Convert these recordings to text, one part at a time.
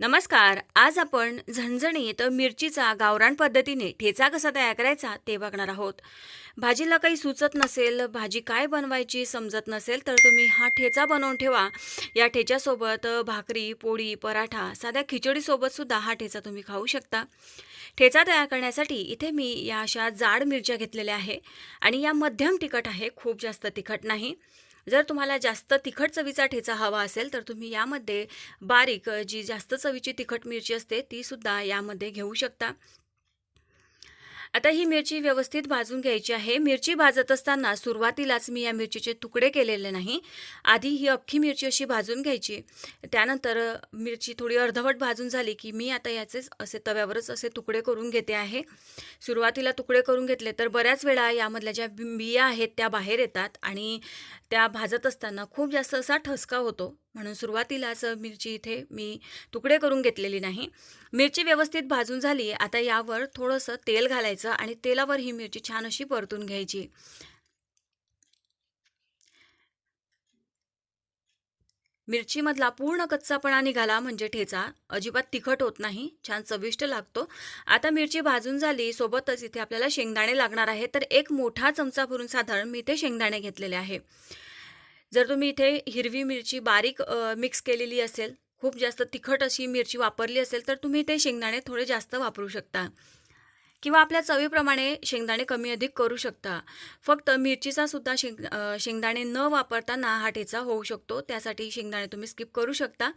नमस्कार. आज आपण झणझणीत मिरचीचा गावरान पद्धतीने ठेचा कसा तयार करायचा ते बघणार आहोत. भाजीला काही सुचत नसेल भाजी काय बनवायची समजत नसेल तर तुम्ही हा ठेचा बनवून ठेवा. या ठेच्यासोबत भाकरी पोळी पराठा साध्या खिचडीसोबत सुद्धा हा ठेचा तुम्ही खाऊ शकता. ठेचा तयार करण्यासाठी इथे मी या अशा जाड मिरच्या घेतलेल्या आहे आणि या मध्यम तिखट आहे खूप जास्त तिखट नाही. जर तुम्हाला जास्त तिखट चवीचा ठेचा हवा असेल तर तुम्ही यामध्ये बारीक जी जास्त चवीची तिखट मिरची असते ती सुद्धा यामध्ये घेऊ शकता. आता ही मिरची व्यवस्थित भाजून घ्यायची आहे. मिरची भाजत असताना सुरुवातीलाच मी या मिरचीचे तुकडे केलेले नाही. आधी ही अख्खी मिरची अशी भाजून घ्यायची. त्यानंतर मिरची थोडी अर्धवट भाजून झाली की मी आता याचेच असे तव्यावरच असे तुकडे करून घेते आहे. सुरुवातीला तुकडे करून घेतले तर बऱ्याच वेळा यामधल्या ज्या बिया आहेत त्या बाहेर येतात आणि त्या भाजत असताना खूप जास्त असा ठसका होतो. म्हणून सुरुवातीलाच मिरची इथे मी तुकडे करून घेतलेली नाही. मिरची व्यवस्थित भाजून झाली. आता यावर थोडंसं तेल घालायचं आणि तेलावर ही मिरची छान अशी परतून घ्यायची. मिरचीमधला पूर्ण कच्चापणा निघाला म्हणजे ठेचा. अजिबात तिखट होत नाही. छान चविष्ट लागतो. आता मिरची भाजून झाली. सोबतच इथे आपल्याला शेंगदाणे लागणार आहे तर एक मोठा चमचा भरून साधारण मी इथे शेंगदाणे घेतलेले आहे. जर तुम्ही इथे हिरवी मिरची बारीक मिक्स केलेली असेल खूप जास्त तिखट अशी मिरची वापरली असेल तर तुम्ही ते शेंगदाणे थोडे जास्त वापरू शकता. किंवा आपल्या चवीप्रमाणे शेंगदाणे कमी अधिक करू शकता. फक्त मिरचीचा सुद्धा शेंग शेंगदाणे न वापरताना नाहाटेचा होऊ शकतो. त्यासाठी शेंगदाणे तुम्ही स्किप करू शकता.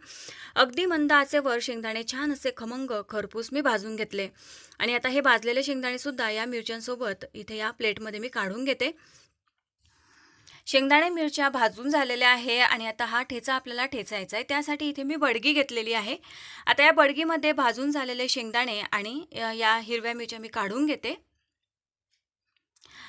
अगदी मंद आचेवर शेंगदाणे छान असे खमंग खरपूस मी भाजून घेतले. आणि आता हे भाजलेले शेंगदाणे सुद्धा या मिरच्यांसोबत इथे या प्लेटमध्ये मी काढून घेते. शेंगदाणे मिरच्या भाजून झालेल्या आहे आणि आता हा ठेचा आपल्याला ठेचायचा आहे. त्यासाठी इथे मी बडगी घेतलेली आहे. आता या बडगीमध्ये भाजून झालेले शेंगदाणे आणि या हिरव्या मिरच्या मी काढून घेते.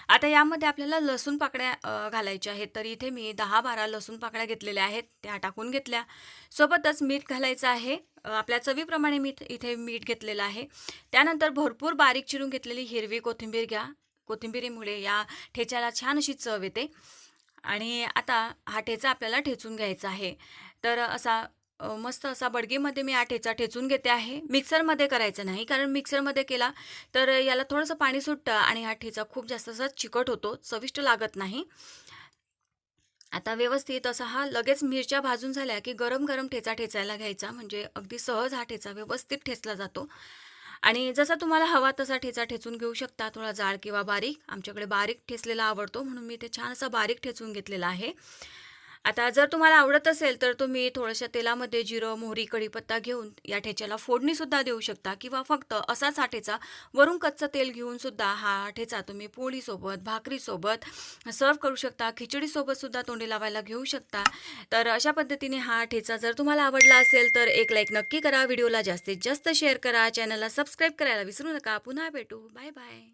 आता यामध्ये आपल्याला लसूण पाकळ्या घालायच्या आहेत. तर इथे मी दहा बारा लसूण पाकळ्या घेतलेल्या आहेत. त्या टाकून घेतल्या. सोबतच मीठ घालायचं आहे. आपल्या चवीप्रमाणे मी इथे मीठ घेतलेलं आहे. त्यानंतर भरपूर बारीक चिरून घेतलेली हिरवी कोथिंबीर घ्या. कोथिंबीरीमुळे या ठेच्याला छान अशी चव येते. आणि आता हा ठेचा आपल्याला ठेचून घ्यायचा आहे. तर असा मस्त असा बडगेमध्ये मी हा ठेचा ठेचून घेते आहे. मिक्सरमध्ये करायचं नाही कारण मिक्सरमध्ये केला तर याला थोडंसं पाणी सुटतं आणि हा ठेचा खूप जास्त असा चिकट होतो चविष्ट लागत नाही. आता व्यवस्थित असा हा लगेच मिरच्या भाजून झाल्या की गरम गरम ठेचा ठेचायला घ्यायचा म्हणजे अगदी सहज हा ठेचा व्यवस्थित ठेचला जातो. आणि जसा तुम्हाला हवा तसा ठेचा ठेचून घेऊ शकता. थोडा जाड किंवा बारीक. आमच्याकडे बारीक ठेचलेला आवडतो म्हणून मी ते छान असा बारीक ठेचून घेतलेला आहे. आता जर तुम्हाला आवडत असेल तर तुम्ही थोड्याशा तेलामध्ये जिरं मोहरी कढीपत्ता घेऊन या ठेच्याला फोडणीसुद्धा देऊ शकता किंवा फक्त असाच हा ठेचा वरून कच्चं तेल घेऊन सुद्धा हा ठेचा तुम्ही पोळीसोबत भाकरीसोबत सर्व करू शकता. खिचडीसोबतसुद्धा तोंडी लावायला घेऊ शकता. तर अशा पद्धतीने हा ठेचा जर तुम्हाला आवडला असेल तर एक लाईक नक्की करा. व्हिडिओला जास्तीत जास्त शेअर करा. चॅनलला सबस्क्राईब करायला विसरू नका. पुन्हा भेटू. Bye bye.